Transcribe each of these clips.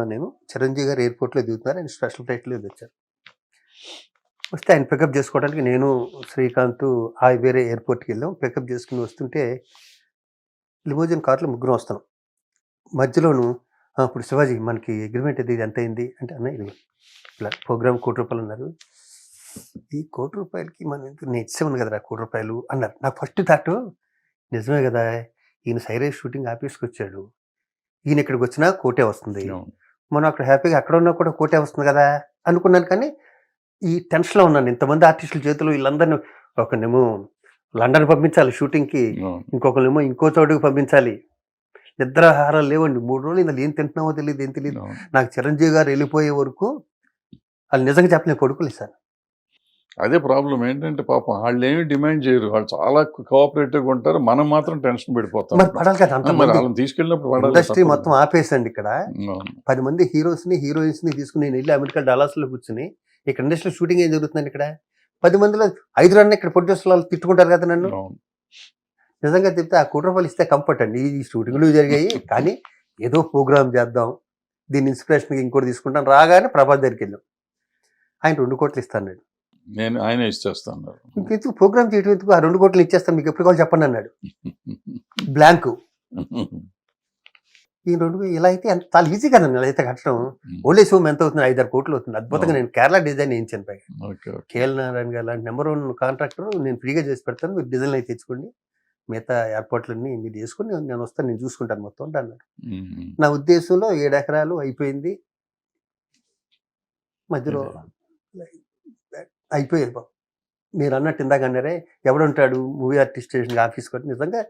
ఉన్నాను నేను. చిరంజీవి గారు ఎయిర్పోర్ట్లో దిగుతున్నారు. ఆయన స్పెషల్ ఫ్లైట్లో వచ్చారు వస్తే ఆయన పికప్ చేసుకోవడానికి నేను శ్రీకాంత్ ఆ వేరే ఎయిర్పోర్ట్కి వెళ్ళాం. పికప్ చేసుకుని వస్తుంటే లిమోజన్ కార్లో ముగ్గురం వస్తున్నాం. మధ్యలోను ఇప్పుడు శివాజీ మనకి అగ్రిమెంట్ ఇది ఎంత అయింది అంటే అన్న ఇది ఇలా ప్రోగ్రామ్ కోటి రూపాయలు అన్నారు. ఈ కోటి రూపాయలకి మనం ఎందుకు నేను ఇచ్చేవాను కదరా కోటి రూపాయలు? అన్నారు. నాకు ఫస్ట్ థాట్ నిజమే కదా ఈయన సైరేజ్ షూటింగ్ ఆఫీస్కి వచ్చాడు. ఈయన ఇక్కడికి వచ్చినా కోటే వస్తుంది. మనం అక్కడ హ్యాపీగా అక్కడ ఉన్నా కూడా కోటే వస్తుంది కదా అనుకున్నాను కానీ ఈ టెన్షన్లో ఉన్నాను. ఇంతమంది ఆర్టిస్టుల చేతులు వీళ్ళందరినీ ఒకనేమో లండన్ పంపించాలి షూటింగ్కి. ఇంకొకరేమో ఇంకో చోటుకి పంపించాలి. నిద్రాహారాలు లేవండి. మూడు రోజులు ఇందులో ఏం తింటున్నామో తెలియదు ఏం తెలియదు. నాకు చిరంజీవి గారు వెళ్ళిపోయే వరకు వాళ్ళు నిజంగా చెప్పలేని పడుకోలేదు సార్. అదే ప్రాబ్లం ఏంటంటే పాపం వాళ్ళు ఏమి డిమాండ్ చేయరు. వాళ్ళు చాలా కోఆపరేటివ్గా ఉంటారు. మనం మాత్రం టెన్షన్ పడిపోతాం. మరి పడాలి కదా ఆ, మరి అంత వాళ్ళని తీసుకెళ్ళినప్పుడు పడాలి ఇండస్ట్రీ. మొత్తం ఆపేసండి ఇక్కడ. పది మంది హీరోస్ని హీరోయిన్స్ని తీసుకుని నేను వెళ్ళి అమెరికా డాలర్స్లో కూర్చుని ఇక్కడ ఇండస్ట్రీ షూటింగ్ ఏం జరుగుతుందండి ఇక్కడ? పది మందిలో ఐదు రన్ ఇక్కడ ప్రొడ్యూసర్ వాళ్ళు తిట్టుకుంటారు కదా నన్ను. నిజంగా చెప్తే ఆ కోటి రూపాయలు ఇస్తే కంఫర్ట్ అండి. ఈ షూటింగ్లు జరిగాయి. కానీ ఏదో ప్రోగ్రామ్ చేద్దాం. దీని ఇన్స్పిరేషన్ ఇంకోటి తీసుకుంటాం రాగానే ప్రభాస్ దగ్గరికి వెళ్ళాం. ఆయన రెండు కోట్లు ఇస్తాను నేను ఆయన ఇచ్చేస్తాను ఇంకెందుకు ప్రోగ్రామ్ చేయడం ఎందుకు? ఆ రెండు కోట్లు ఇచ్చేస్తాను మీకు ఎప్పుడు కావాలి చెప్పండి అన్నాడు. బ్లాంక్. ఈ రెండు ఇలా అయితే ఎంత చాలా ఈజీ కదండి ఇలా అయితే కట్టడం. ఓన్లీ సోమ్ ఎంత అవుతుంది? ఐదారు కోట్లు అవుతుంది. అద్భుతంగా నేను కేరళ డిజైన్ వేయించాను పైగా. కేఎల్ నారాయణ గారు లాంటి నెంబర్ వన్ కాంట్రాక్టర్ నేను ఫ్రీగా చేసి పెడతాను. మీరు డిజైన్ అయితే తెచ్చుకోండి. మిగతా ఎయిర్పోర్ట్లన్నీ మీరు చేసుకుని నేను- వస్తాను నేను చూసుకుంటాను మొత్తం అంటే అన్నాడు. నా ఉద్దేశంలో ఏడు ఎకరాలు అయిపోయింది. మధ్యలో అయిపోయేది బాబు మీరు అన్నట్టు ఇందాక అన్నారే ఎవడుంటాడు మూవీ ఆర్టిస్ట్ స్టేషన్ ఆఫీస్ కొట్టి నిజంగా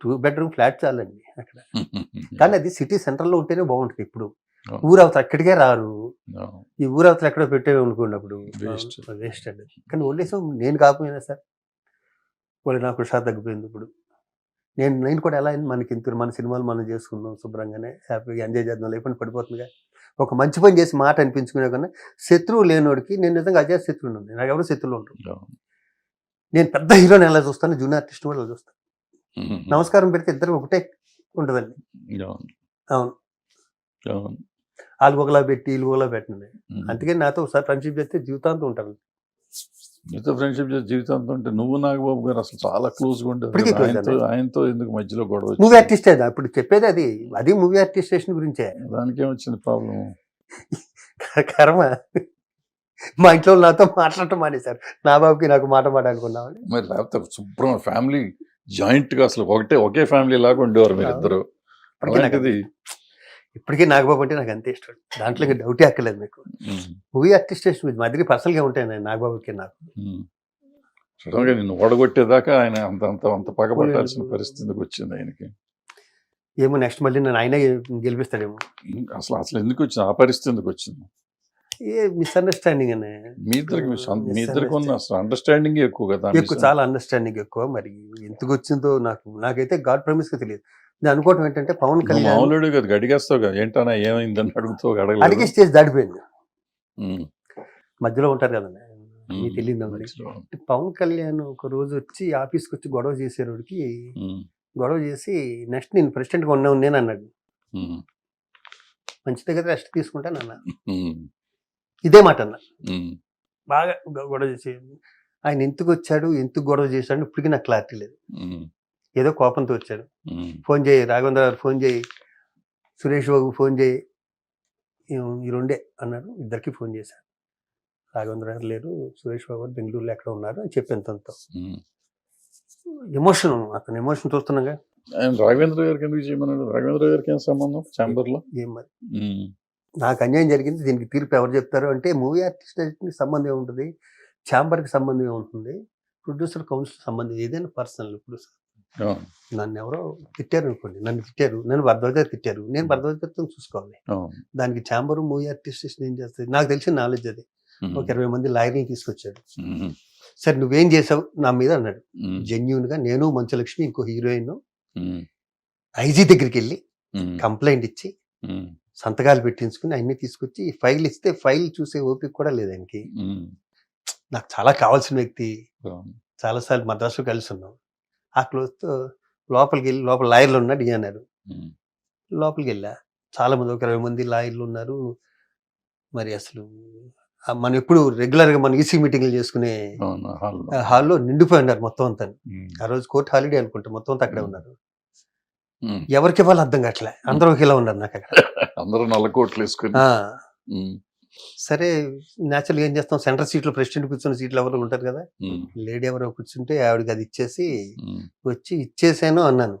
టూ బెడ్రూమ్ ఫ్లాట్ చాలండి అక్కడ. కానీ అది సిటీ సెంటర్లో ఉంటేనే బాగుంటుంది ఇప్పుడు. ఊరవతల అక్కడికే రారు. ఈ ఊరవతలు ఎక్కడో పెట్టేవి అనుకున్నప్పుడు. వేస్ట్. అండి. కానీ ఓన్లీసం నేను కాకపోయినా సార్ వాళ్ళు నాకు హుషారు తగ్గిపోయింది ఇప్పుడు. నేను నేను కూడా ఎలా అయింది మనకి ఇంత మన సినిమాలు మనం చేసుకుందాం శుభ్రంగానే హ్యాపీగా ఎంజాయ్ చేద్దాం లేకుండా పడిపోతుందిగా. ఒక మంచి పని చేసి మాట అనిపించుకునే కన్నా శత్రువు లేనోడికి నేను నిజంగా అజయ శత్రువుని ఉంది నాకు ఎవరు శత్రువులు ఉంటారు. నేను పెద్ద హీరోని ఎలా చూస్తాను? జూనియర్ ఆర్టిస్ట్ కూడా అలా చూస్తాను. నమస్కారం పెడితే ఇద్దరు ఒకటే ఉంటుందండి అవును. వాళ్ళు ఒకలా పెట్టి వీళ్ళు ఒకలా పెట్టినది. ఉమ్. అందుకే నాతో ఒకసారి ఫ్రెండ్షిప్ చేస్తే జీవితాంతం ఉంటాను మీతో ఫ్రెండ్షిప్ చేసి జీవితంతో ఉంటే నువ్వు నాగబాబు గారు అసలు చాలా క్లోజ్గా ఉండేది ఆయనతో. ఆయనతో ఎందుకు మధ్యలో గొడవ? మూవీ ఆర్టిస్ట్ అదా ఇప్పుడు చెప్పేది అది. అది మూవీ ఆర్టిస్టేషన్ గురించే. దానికి ఏమొచ్చింది ప్రాబ్లం కర్మ. మా ఇంట్లో నాతో మాట్లాడటం మానేశారు. నా బాబుకి నాకు మాట మాట్లాడుకున్నామని మరి లేకపోతే శుభ్రం ఫ్యామిలీ జాయింట్గా అసలు ఒకటే ఒకే ఫ్యామిలీ లాగా ఉండేవారు మీరు ఇద్దరు ఇప్పటికీ నాకు అలాంటిది ఇప్పటికీ నాగబాబు అంటే నాకు అంతే ఇష్టం. దాంట్లో ఇంకా డౌటే అక్కర్లేదు మీకు. మూవీ ఆర్టిస్టేషన్ మా దగ్గర పర్సనల్గా ఉంటాయి నేను నాగబాబుకి నాకు. నిన్ను ఓడగొట్టేదాకా ఆయన అంత అంత అంత పగబట్టాల్సిన పరిస్థితికి వచ్చింది ఆయనకి. ఏమో నెక్స్ట్ మళ్ళీ నేను ఆయనే గెలిపిస్తాడేమో. అసలు అసలు ఎందుకు వచ్చింది? ఆ పరిస్థితి ఎందుకు వచ్చింది. ఏ మిస్అండర్స్టాండింగ్ అనే. మీ ఇద్దరికి మీ ఇద్దరికి ఉన్న అసలు అండర్స్టాండింగ్ ఎక్కువ కదా ఎక్కువ చాలా అండర్స్టాండింగ్ ఎక్కువ. మరి ఎందుకు వచ్చిందో నాకు నాకైతే గాడ్ ప్రమిస్గా తెలియదు. నేను అనుకోవటం ఏంటంటే పవన్ కళ్యాణ్ కదా గడిగేస్తావు కదా. ఏంటన్నా ఏమైందని అడుగుతావు అడిగే స్టేజ్ దాటిపోయింది. మధ్యలో ఉంటారు కదండి మీకు తెలియదు. పవన్ కళ్యాణ్ ఒక రోజు వచ్చి ఆఫీస్కి వచ్చి గొడవ చేసేవాడికి గొడవ చేసి నెక్స్ట్ నేను ప్రెసిడెంట్గా ఉన్నాను నేను అన్నాడు మంచిదే కదా రెస్ట్ తీసుకుంటాను అన్న. ఇదే మాట అన్న. బాగా గొడవ చేసి ఆయన ఎందుకు వచ్చాడు? ఎందుకు గొడవ చేశాడు? ఇప్పటికీ నాకు క్లారిటీ లేదు. ఏదో కోపంతో వచ్చాడు ఫోన్ చేయి రాఘవేంద్ర గారు ఫోన్ చేయి సురేష్ బాబు ఫోన్ చేయి. ఈ- రెండే అన్నారు ఇద్దరికి ఫోన్ చేశారు. రాఘవేంద్ర గారు లేరు సురేష్ బాబు గారు బెంగళూరులో ఎక్కడ ఉన్నారు అని చెప్పాను తనతో. ఎమోషన్ అతను ఎమోషన్ చూస్తున్నాగా. రాఘవేంద్ర గారికి ఎందుకు చేయమన్నాడు? రాఘవేంద్ర గారికి ఏం సంబంధం? ఛాంబర్లో ఏం మరి? నాకు అన్యాయం జరిగింది దీనికి తీర్పు ఎవరు చెప్తారు అంటే మూవీ ఆర్టిస్ట్కి సంబంధం ఏముంటుంది? ఛాంబర్కి సంబంధం ఏముంటుంది? ప్రొడ్యూసర్ కౌన్సిల్ సంబంధం ఏదైనా పర్సనల్ ఇప్పుడు నన్ను ఎవరో తిట్టారు అనుకోండి నన్ను తిట్టారు నన్ను భరద్వాజ తిట్టారు నేను భరద్వాజతో చూసుకోవాలి. దానికి ఛాంబర్ మూవీ ఆర్టిస్టేషన్ ఏం చేస్తుంది నాకు తెలిసిన నాలెడ్జ్ అది. ఒక ఇరవై మంది లాయర్ని తీసుకొచ్చాడు. సరే నువ్వేం చేసావు? నా మీద అన్నాడు. జెన్యున్గా నేను మంచులక్ష్మి ఇంకో హీరోయిన్ ఐజీ దగ్గరికి వెళ్ళి కంప్లైంట్ ఇచ్చి సంతకాలు పెట్టించుకుని అన్ని తీసుకొచ్చి ఈ ఫైల్ ఇస్తే ఫైల్ చూసే ఓపిక కూడా లేదు ఆయనకి. నాకు చాలా కావాల్సిన వ్యక్తి. చాలాసార్లు మద్రాసులో కలిసి ఉన్నాం. ఆ క్లోజ్తో లోపలికి వెళ్ళి లోపల లాయర్లు ఉన్నాడు ఈ అన్నారు లోపలికి వెళ్ళా చాలా మంది ఒక ఇరవై మంది లాయర్లు ఉన్నారు. మరి అసలు మనం ఎప్పుడు రెగ్యులర్గా మనం ఈసీ మీటింగ్లు చేసుకునే హాల్లో నిండిపోయి ఉన్నారు మొత్తం అంతా. ఆ రోజు కోర్టు హాలిడే అనుకుంటా మొత్తం అంతా అక్కడే ఉన్నారు. ఎవరికి ఇవ్వాలి అర్థం కావట్లే. అందరూ ఒకేలా ఉన్నారు నాకు అక్కడ అందరూ నల్ల కోట్లు వేసుకుని. సరే న్యాచురల్ ఏం చేస్తాం? సెంటర్ సీట్లో ప్రెసిడెంట్ కూర్చున్న సీట్లు ఎవరు ఉంటారు కదా. లేడీ ఎవరో కూర్చుంటే ఆవిడకి అది ఇచ్చేసి. వచ్చి ఇచ్చేసాను అన్నాను.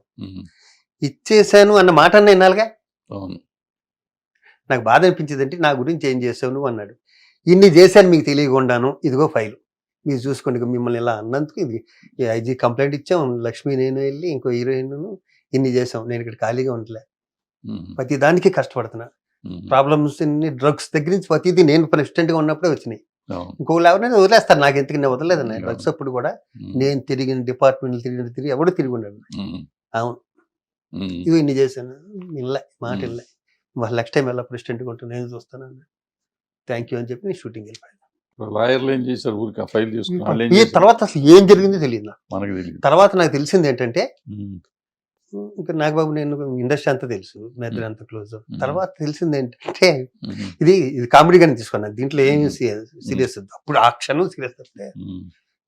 ఇచ్చేసాను అన్న మాట అన్న అవును. నాకు బాధ అనిపించింది అంటే నా గురించి ఏం చేసావు నువ్వు అన్నాడు. ఇన్ని చేశాను మీకు తెలియకుండాను ఇదిగో ఫైల్. మీరు చూసుకోండి మిమ్మల్ని ఇలా అన్నందుకు ఇది ఐజీ కంప్లైంట్ ఇచ్చాం లక్ష్మి నేను వెళ్ళి ఇంకో హీరోయిన్ ఇన్ని చేసాం నేను ఇక్కడ ఖాళీగా ఉండలే. ప్రతి దానికి కష్టపడుతున్నా. ప్రాబ్లమ్స్ డ్రగ్స్ దగ్గర నుంచి ప్రతిదీ నేను ప్రెసిడెంట్గా ఉన్నప్పుడే వచ్చినాయి. అవును. ఇంకోళ్ళు ఎవరైనా వదిలేస్తారు. నాకు ఎందుకు నేను వదలలేదన్న అవును. డ్రగ్స్ అప్పుడు కూడా. నేను తిరిగిన డిపార్ట్మెంట్లు తిరిగిన తిరిగి ఎవడు తిరిగి ఉన్నాడు. అవును. ఇవి ఇన్ని చేశాను. ఇల్లే మాట. ఇల్లే. వాళ్ళు నెక్స్ట్ టైం ఎలా ప్రెసిడెంట్గా ఉంటాను నేను చూస్తాను థ్యాంక్ యూ అని చెప్పి నేను షూటింగ్ వెళ్ళిపోయాను. లాయర్లు ఏం చేశారు? ఊరికి ఫైల్ తర్వాత అసలు ఏం జరిగిందో తెలియదు నాకు. మనకి తెలియదు. తర్వాత నాకు తెలిసింది ఏంటంటే. ఇంకా నాగబాబు నేను ఇండస్ట్రీ అంతా తెలుసు మీ ఇద్దరు అంత క్లోజ్. తర్వాత తెలిసింది ఏంటంటే. ఇది ఇది కామెడీగానే తీసుకున్నాను దీంట్లో ఏం. సీరియస్ అప్పుడు ఆ క్షణం సీరియస్ వస్తే.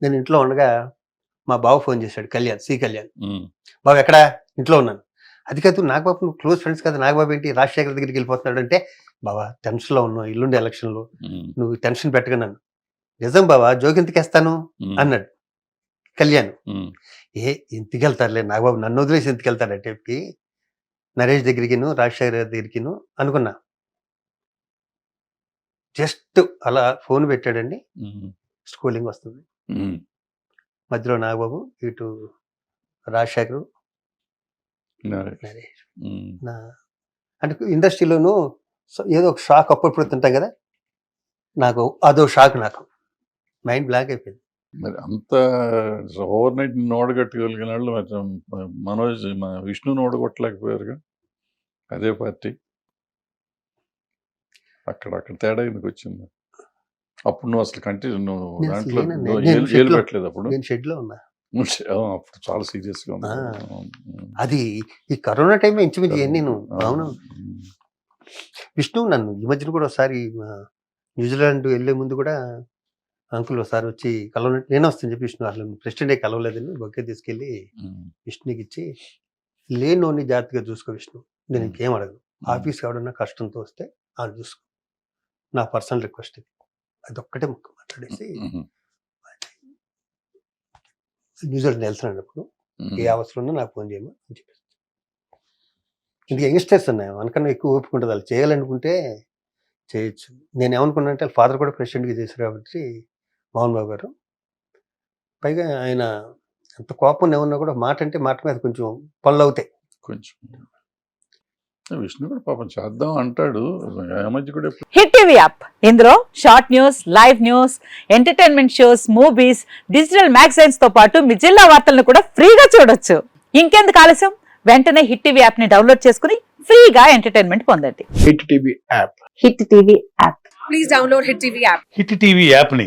నేను ఇంట్లో ఉండగా మా బావ ఫోన్ చేశాడు కళ్యాణ్ సి కళ్యాణ్. బాబు ఎక్కడా ఇంట్లో ఉన్నాను అది కాదు నాగబాబు నువ్వు క్లోజ్ ఫ్రెండ్స్ కదా నాగబాబు ఏంటి రాజశేఖర్ దగ్గరికి వెళ్ళిపోతున్నాడు అంటే బాబా టెన్షన్లో ఉన్నావు ఇల్లుండి ఎలక్షన్లో. నువ్వు టెన్షన్ పెట్టగా నన్ను నిజం బాబా జోకి ఎంతకేస్తాను ఉమ్. అన్నాడు కళ్యాణ్. ఏ ఇంటికి వెళ్తారులే నాగబాబు నన్ను వదిలేసి ఎందుకు వెళ్తాడు అంటే నరేష్ దగ్గరికిను రాజశేఖర్ గారి దగ్గరికిను అనుకున్నా. జస్ట్ అలా ఫోన్ పెట్టాడండి. స్కూలింగ్ వస్తుంది. మధ్యలో నాగబాబు ఇటు రాజశేఖర్ నరే. నరేష్. అంటే ఇండస్ట్రీలోనూ ఏదో ఒక షాక్ అప్పుడప్పుడు తింటాం కదా? నాకు అదో షాక్ నాకు. మైండ్ బ్లాక్ అయిపోయింది. మరి అంత ఓవర్ నైట్ ఓడగట్టగలిగిన వాళ్ళు మరి మనోజ్ మన విష్ణుని ఓడగొట్టలేకపోయారుగా అదే పార్టీ అక్కడ అక్కడ తేడా ఎందుకు వచ్చింది అప్పుడు నువ్వు అసలు కంటిన్యూ నువ్వు దాంట్లో ఏలు- షెడ్లో- పెట్టలేదు అప్పుడు నేను షెడ్లో ఉన్నా అప్పుడు చాలా సీరియస్గా ఉంది ఆ. అవును. ఉమ్. అది ఈ కరోనా టైం ఇంచుమించు నేను అవును. విష్ణు నన్ను ఈ మధ్యన కూడా ఒకసారి న్యూజిలాండ్ వెళ్ళే ముందు కూడా అంకుల్ ఒకసారి వచ్చి కలవ నేనే వస్తాను చెప్పి విష్ణు అసలు ప్రెసిడెంటే కలవలేదని బొక్కే తీసుకెళ్ళి. విష్ణుకి ఇచ్చి లేనోని జాగ్రత్తగా చూసుకో విష్ణు నేను. ఇంకేం అడగను ఆఫీస్ ఎవడన్నా కష్టంతో వస్తే అది చూసుకో నా పర్సనల్ రిక్వెస్ట్ ఇది అదొక్కటే ముక్క మాట్లాడేసి. న్యూజిలాండ్ వెళ్తున్నాడు ఉమ్. ఏ అవసరం ఉన్నా నాకు ఫోన్ చేయమని అని చెప్పేసి ఇంకా యంగ్స్టర్స్ ఉన్నాయి మనకన్నా ఎక్కువ ఓపిక ఉంటుంది వాళ్ళు చేయాలనుకుంటే చేయొచ్చు నేను ఏమనుకున్నా అంటే ఫాదర్ కూడా ప్రెసిడెంట్గా చేశారు కాబట్టి మోహన్ బాబు గారు. పైగా ఆయన ఎంత కోపం ఏమన్నా కూడా మాట అంటే మాట మీద కొంచెం పనులు అవుతాయి. కొంచెం. విష్ణు కూడా పాపం చేద్దాం అంటాడు. Hit TV app. ఇందులో short news live news entertainment shows movies digital మ్యాగజైన్స్తో పాటు మీ జిల్లా వార్తలను కూడా ఫ్రీగా చూడొచ్చు. ఇంకెందుకు ఆలస్యం? వెంటనే హిట్ టీవీ యాప్ని డౌన్లోడ్ చేసుకుని ఫ్రీగా ఎంటర్టైన్మెంట్ పొందండి. Hit TV app. Hit TV app please download Hit TV app. Hit TV యాప్ని